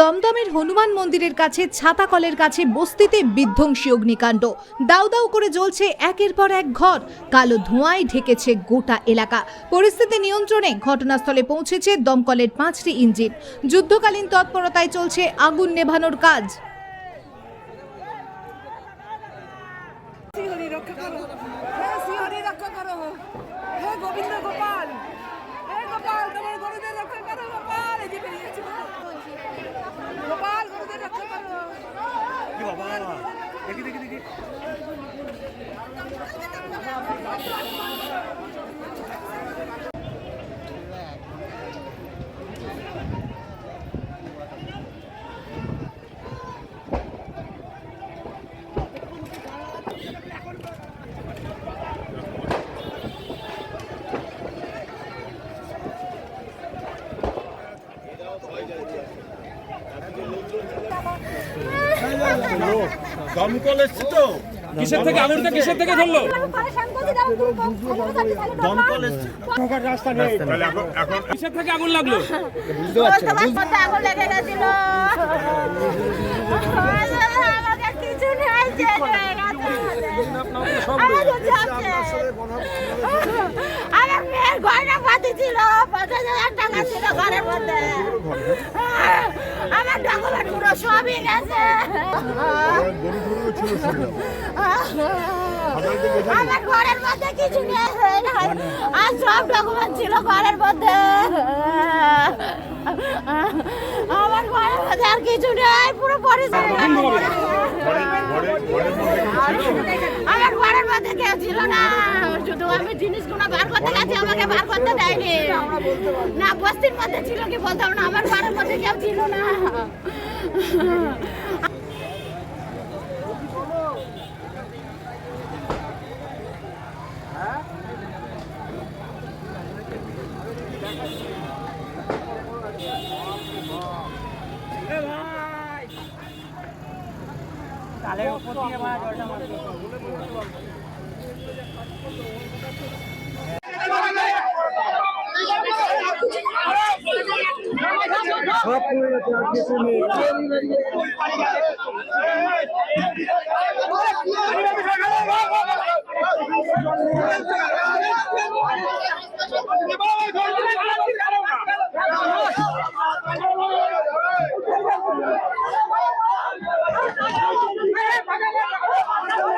দমদমের হনুমান মন্দিরের কাছে, ছাতাকলের কাছে বস্তিতে বিধ্বংসী অগ্নিকাণ্ড। দাউ দাউ করে জ্বলছে একের পর এক ঘর। কালো ধোঁয়ায় ঢেকেছে গোটা এলাকা। পরিস্থিতি নিয়ন্ত্রণে ঘটনাস্থলে পৌঁছেছে দমকলের পাঁচটি ইঞ্জিন। যুদ্ধকালীন তৎপরতায় চলছে আগুন নেভানোর কাজ। রক্ষা করো। হে গোবিন্দ গোপাল। হে গোপাল, তোমার গরুদের রক্ষা বাবা? দেখি দেখি দেখি। দমকল এসছে তো। কিসের থেকে? আগুনটা কিসের থেকে ধরলো? দমকল এসছে। তাহলে এখন এখন কিসের থেকে আগুন লাগল? আগুন লেগে গেছিল। কিছু নেই যে গেছে আমাদের যাচ্ছে। আমার মেয়ের গয়না পাতি ছিল পঞ্চাশ হাজার টাকা ছিল ঘরের মধ্যে। আমার ডকুমেন্ট পুরো সবই গেছে। আমার ঘরের মধ্যে কিছু নেই। আর সব ডকুমেন্ট ছিল ঘরের মধ্যে। আমার ঘরের মধ্যে আর কিছু নেই পুরো পরিষ্কার। আমার ঘরের মধ্যে কেউ ছিল না। শুধু আমি জিনিসগুলো বার করতে গেছি আমাকে বার করতে দেয়নি। না বস্তির মধ্যে ছিল কি বলতাম না আমার ঘরের মধ্যে কেউ ছিল না। কালের উপর দিয়ে জলটা মারতে সব পড়ে গেছে আর কিছু নেই